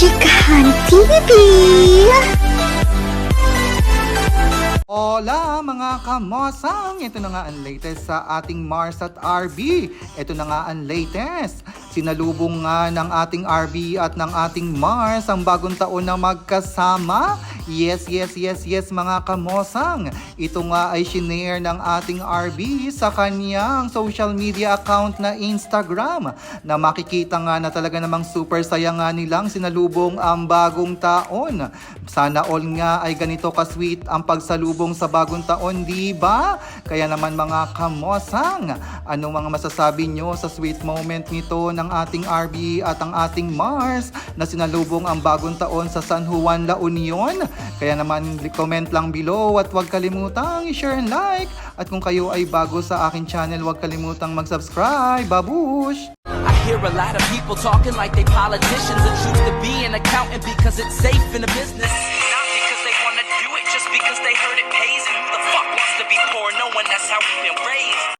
Chikahan TV! Hola mga kamosang! Ito na nga ang latest sa ating Mars at RB. Ito na nga ang latest. Sinalubong nga ng ating RB at ng ating Mars ang bagong taon na magkasama. Yes, yes, yes, yes mga kamosang. Ito nga ay shinare ng ating RB sa kanyang social media account na Instagram na makikita nga na talaga namang super saya nga nilang sinalubong ang bagong taon. Sana all nga ay ganito ka-sweet ang pagsalubong sa bagong taon, di ba? Kaya naman mga kamosang, ano mga masasabi nyo sa sweet moment nito ng ating RB at ang ating Mars na sinalubong ang bagong taon sa San Juan La Union? Kaya naman comment lang below at huwag kalimutang i-share and like. At kung kayo ay bago sa akin channel, huwag kalimutang mag-subscribe. Babush! Hear a lot of people talking like they politicians and choose to be an accountant because it's safe in the business. Not because they want to do it, just because they heard it pays. And who the fuck wants to be poor? No one, that's how we've been raised.